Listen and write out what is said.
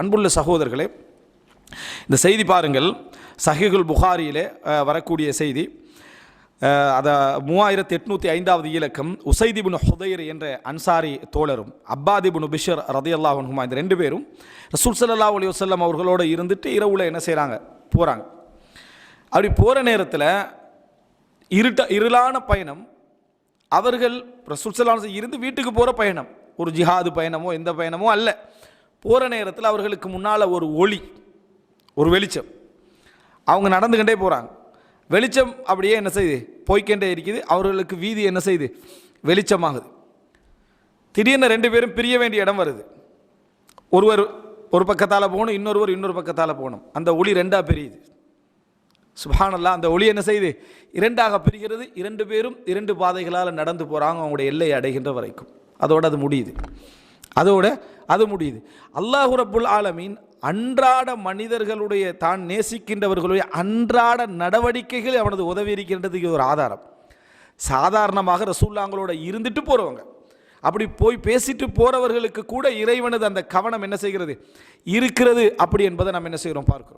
அன்புள்ள சகோதரர்களே இந்த செய்தி பாருங்கள். சஹிகுல் புகாரியிலே வரக்கூடிய செய்தி. அதை மூவாயிரத்தி எட்நூற்றி ஐந்தாவது இலக்கம் உசைதிபுன் ஹுதைர் என்ற அன்சாரி தோழரும் அப்பாதிபுன் பிஷர் ரதியல்லாஹ் ஹுமா இந்த ரெண்டு பேரும் ரசூல் சல்லா அலி வல்லம் அவர்களோடு இருந்துட்டு இரவுல என்ன செய்கிறாங்க போகிறாங்க அப்படி போகிற நேரத்தில் இருட்ட இருளான பயணம் அவர்கள் ரசூல் சல்லா இருந்து வீட்டுக்கு போகிற பயணம். ஒரு ஜிஹாது பயணமோ எந்த பயணமோ அல்ல. போகிற நேரத்தில் அவர்களுக்கு முன்னால் ஒரு ஒளி ஒரு வெளிச்சம். அவங்க நடந்துக்கிட்டே போகிறாங்க வெளிச்சம் அப்படியே என்ன செய்யுது போய்க்கிட்டே இருக்குது. அவர்களுக்கு வீதி என்ன செய்யுது வெளிச்சமாகுது. திடீர்னு ரெண்டு பேரும் பிரிய வேண்டிய இடம் வருது. ஒருவர் ஒரு பக்கத்தால் போகணும் இன்னொருவர் இன்னொரு பக்கத்தால் போகணும். அந்த ஒளி ரெண்டாக பிரியுது. சுபானல்லா அந்த ஒளி என்ன செய்யுது இரண்டாக பிரிகிறது. இரண்டு பேரும் இரண்டு பாதைகளால் நடந்து போகிறாங்க அவங்களுடைய எல்லையை அடைகின்ற வரைக்கும். அதோடு அது முடியுது. அதோட அது முடியுது. அல்லாஹு ரபுல் ஆலமீன் அன்றாட மனிதர்களுடைய தான் நேசிக்கின்றவர்களுடைய அன்றாட நடவடிக்கைகள் அவனது உதவி இருக்கின்றதுக்கு ஒரு ஆதாரம். சாதாரணமாக ரசூல்லாங்களோட இருந்துட்டு போகிறவங்க அப்படி போய் பேசிட்டு போகிறவர்களுக்கு கூட இறைவனது அந்த கவனம் என்ன செய்கிறது? இருக்கிறது அப்படி என்பதை நம்ம என்ன செய்கிறோம்? பார்க்கிறோம்.